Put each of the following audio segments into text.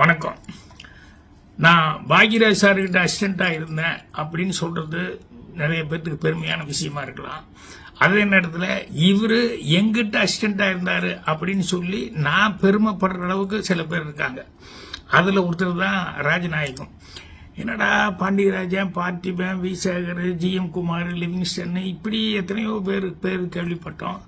வணக்கம். நான் பாக்யராஜ் சார்கிட்ட அசிஸ்டண்ட்டாக இருந்தேன் அப்படின்னு சொல்கிறது நிறைய பேர்த்துக்கு பெருமையான விஷயமா இருக்கலாம். அதே நேரத்தில் இவர் எங்கிட்ட அசிஸ்டண்ட்டாக இருந்தார் அப்படின்னு சொல்லி நான் பெருமைப்படுற அளவுக்கு சில பேர் இருக்காங்க. அதில் ஒருத்தர் தான் ராஜநாயகம். என்னடா Pandiarajan Parthiban V Sekhar GM Kumar Livingston இப்படி எத்தனையோ பேர் பேர் கேள்விப்பட்டோம்.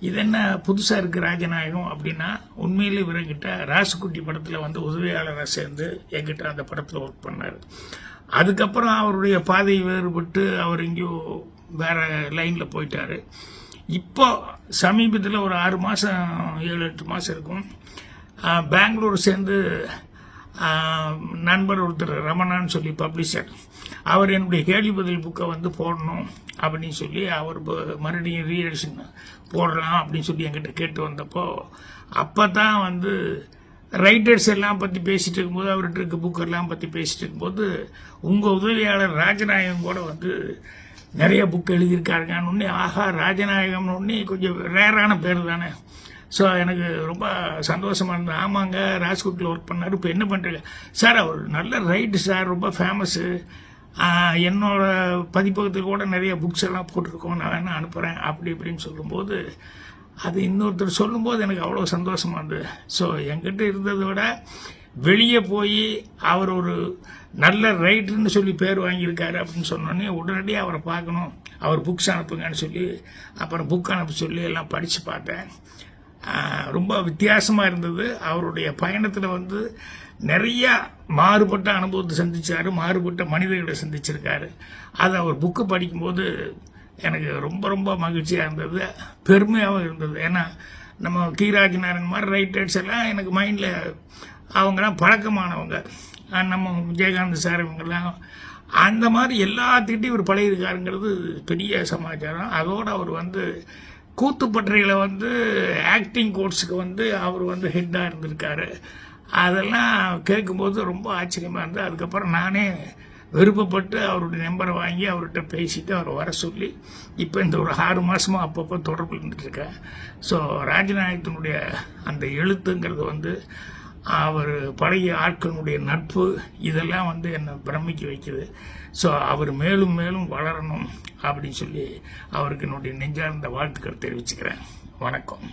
இது என்ன புதுசாக இருக்குது ராஜநாயகம் அப்படின்னா உண்மையிலே இவர்கிட்ட ராசுக்குட்டி படத்தில் வந்து உதவியாளராக சேர்ந்து என்கிட்ட அந்த படத்தில் ஒர்க் பண்ணார். அதுக்கப்புறம் அவருடைய பாதை வேறுபட்டு அவர் எங்கேயோ வேற லைனில் போயிட்டார். இப்போ சமீபத்தில் ஒரு ஆறு மாதம் ஏழு எட்டு மாதம் இருக்கும். பெங்களூர் சேர்ந்து நண்பர் ஒருத்தர் ரமணான்னு சொல்லி பப்ளிஷர் அவர் என்னுடைய கேள்வி பதில் புக்கை வந்து போடணும் அப்படின்னு சொல்லி அவர் மறுபடியும் ரீஎடிஷன் போடலாம் அப்படின்னு சொல்லி என்கிட்ட கேட்டு வந்தப்போ அப்போ தான் வந்து ரைட்டர்ஸ் எல்லாம் பற்றி பேசிகிட்டு இருக்கும்போது அவர்கிட்ட இருக்க புக்கெல்லாம் பற்றி பேசிகிட்டு இருக்கும்போது உங்கள் உதவியாளர் ராஜநாயகம் கூட வந்து நிறைய புக் எழுதியிருக்காருங்கன்னு உடனே ஆஹா ராஜநாயகம்னு உடனே கொஞ்சம் ரேரான பேர் தானே. ஸோ எனக்கு ரொம்ப சந்தோஷமாக இருந்தது. ஆமாங்க ராஜ்கோட்டில் ஒர்க் பண்ணார். இப்போ என்ன பண்ணுறீங்க சார் அவர் நல்ல ரைட்டு சார் ரொம்ப ஃபேமஸ்ஸு என்னோட பதிப்பகத்தில் கூட நிறைய புக்ஸ் எல்லாம் போட்டிருக்கோம். நான் வேணால் அனுப்புகிறேன் அப்படி இப்படின்னு சொல்லும்போது அது இன்னொருத்தர் சொல்லும்போது எனக்கு அவ்வளோ சந்தோஷமா இருந்தது. ஸோ என்கிட்ட இருந்ததை விட வெளியே போய் அவர் ஒரு நல்ல ரைட்டர்னு சொல்லி பேர் வாங்கியிருக்காரு அப்படின்னு சொன்னோடனே உடனடியாக அவரை பார்க்கணும். அவர் புக்ஸ் அனுப்புங்கன்னு சொல்லி அப்புறம் புக் அனுப்ப சொல்லி எல்லாம் படித்து பார்த்தேன். ரொம்ப வித்தியாசமாக இருந்தது. அவருடைய பயணத்தில் வந்து நிறைய மாறுபட்ட அனுபவத்தை சந்திச்சாரு. மாறுபட்ட மனிதர்களை சந்திச்சிருக்காரு. அதை அவர் புக்கு படிக்கும்போது எனக்கு ரொம்ப ரொம்ப மகிழ்ச்சியாக இருந்தது. பெருமையாகவும் இருந்தது. ஏன்னா நம்ம கீராஜ் மாதிரி ரைட்டர்ஸ் எல்லாம் எனக்கு மைண்டில் அவங்கெல்லாம் பழக்கமானவங்க. நம்ம விஜயகாந்த் சார் இவங்கெல்லாம். அந்த மாதிரி எல்லாத்திட்டையும் இவர் பழகிருக்காருங்கிறது பெரிய சமாச்சாரம். அதோடு அவர் வந்து கூத்துப்பட்டறையில் வந்து ஆக்டிங் கோர்ஸுக்கு வந்து அவர் வந்து ஹெட்டாக இருந்திருக்காரு. அதெல்லாம் கேட்கும்போது ரொம்ப ஆச்சரியமாக இருந்தது. அதுக்கப்புறம் நானே விருப்பப்பட்டு அவருடைய நம்பரை வாங்கி அவர்கிட்ட பேசிட்டு அவரை வர சொல்லி இப்போ இந்த ஒரு ஆறு மாதமாக அப்பப்போ தொடர்பு இருந்துட்டுருக்கேன் ஸோ ராஜநாயகத்தினுடைய அந்த எழுத்துங்கிறது வந்து அவர் பழைய ஆட்களுடைய நட்பு இதெல்லாம் வந்து என்னை பிரமிக்க வைக்குது. ஸோ அவர் மேலும் மேலும் வளரணும் அப்படின்னு சொல்லி அவருக்கு என்னுடைய நெஞ்சார்ந்த வாழ்த்துக்கள் தெரிவிச்சுக்கிறேன். வணக்கம்.